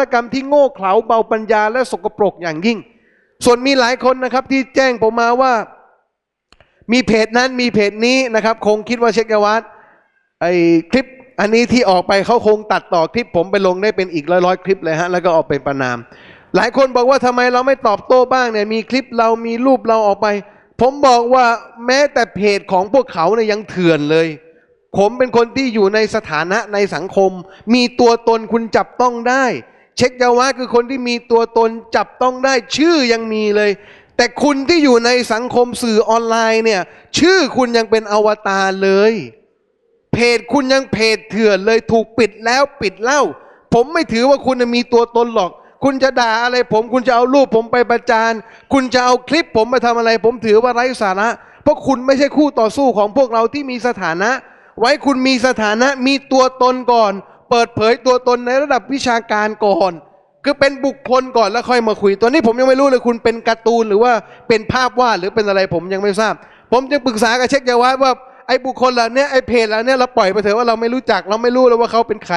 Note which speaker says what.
Speaker 1: ทกรรมที่โง่เขลาเบาปัญญาและสกปรกอย่างยิ่ง ส่วนมีหลายคนนะครับที่แจ้งผมมาว่า มีเพจนั้นมีเพจนี้นะครับ คงคิดว่าเชคยาวัดไอคลิปอันนี้ที่ออกไปเขาคงตัดต่อคลิปผมไปลงได้เป็นอีกร้อยร้อยคลิปเลยฮะแล้วก็เออกเป็นประนาม หลายคนบอกว่าทำไมเราไม่ตอบโต้บ้างเนี่ยมีคลิปเรามีรูปเราออกไป ผมบอกว่าแม้แต่เพจของพวกเขาเนี่ยยังเถื่อนเลย ผมเป็นคนที่อยู่ในสถานะในสังคม มีตัวตนคุณจับต้องได้ เช็คยาวะคือคนที่มีตัวตนจับต้องได้ชื่อยังมีเลย แต่คุณที่อยู่ในสังคมสื่อออนไลน์เนี่ย ชื่อคุณยังเป็นอวตารเลย เพจคุณยังเพจเถื่อนเลยถูกปิดแล้วปิดเล่า ผมไม่ถือว่าคุณมีตัวตนหรอก คุณจะด่าอะไรผม คุณจะเอารูปผมไปประจาน คุณจะเอาคลิปผมไปทำอะไร ผมถือว่าไร้สาระ เพราะคุณไม่ใช่คู่ต่อสู้ของพวกเราที่มีสถานะ ไว้คุณมีสถานะมีตัวตนก่อน เปิดเผยตัวตนในระดับวิชาการก่อน คือเป็นบุคคลก่อนแล้วค่อยมาคุย ตัวนี้ผมยังไม่รู้เลยคุณเป็นการ์ตูนหรือว่าเป็นภาพวาดหรือเป็นอะไรผมยังไม่ทราบ ผมจึงปรึกษากับเช็คยาวาว่าไอ้บุคคลเหล่านี้ไอ้เพจเหล่านี้เราปล่อยไปเถอะว่าเราไม่รู้จัก เราไม่รู้เลยว่าเขาเป็นใคร